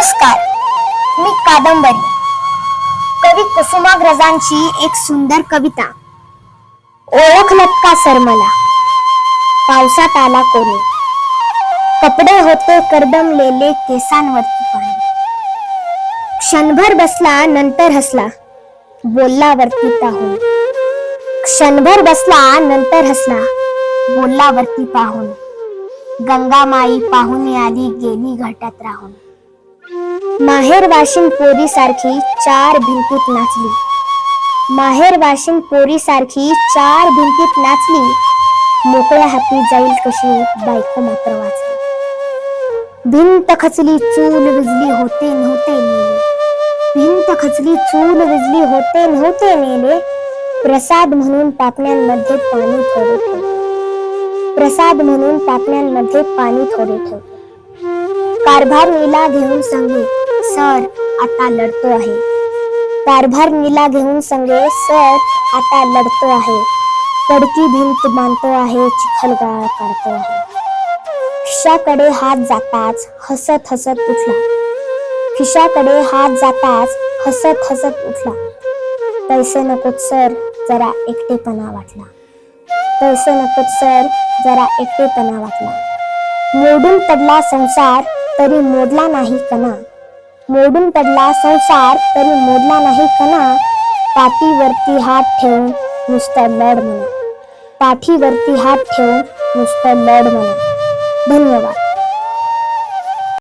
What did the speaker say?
नमस्कार. मी कादंबरी. कवी कुसुमाग्रजांची एक सुंदर कविता. ओळखलत का सर मला पावसात आला कोणी. कपडे होते करदमलेले केसांवरती पाणी. क्षणभर बसला नंतर हसला. बोलला वरती पाहून. क्षणभर बसला नंतर हसला. बोलला वरती पाहून. गंगामाई पाहुणे आली गेली घाटात राहून. माहेर वाशिम पोरी सारखी चार भिंतीत नाचली. माहेर वाशिम पोरी सारखी चार भिंतीत नाचली. मोकळ्या हाती जाईल कशी बायको मात्र वाचली. भिंत खचली चूल विजली होते नव्हते नेले. भिंत खचली चूल विजली होते नव्हते नेले. प्रसाद म्हणून पापण्यांमध्ये पाणी थोडे ठेवले. प्रसाद म्हणून पापण्यांमध्ये पाणी थोडे ठेवले. कारभार नीला घेऊन सांगले सर आता लढतो आहे. कारभार नीला घेऊन संगे सर आता लढतो आहे. कडकी भिंत बांधतो आहे चिखलगाळ काढतो आहे. खिशाकडे हात जाताच हसत हसत उठला. खिशाकडे हात जाताच हसत हसत उठला. पैसे नकोत सर जरा एकटेपणा वाटला. पैसे नकोत सर जरा एकटेपणा वाटला. मोडून पडला संसार तरी मोडला नाही कणा. मोडून पडला संसार तरी मोडला नाही कणा. पाठीवरती हात ठेवून नुसतं लढ म्हणा. पाठीवरती हात ठेवून नुसतं लढ म्हणा. धन्यवाद.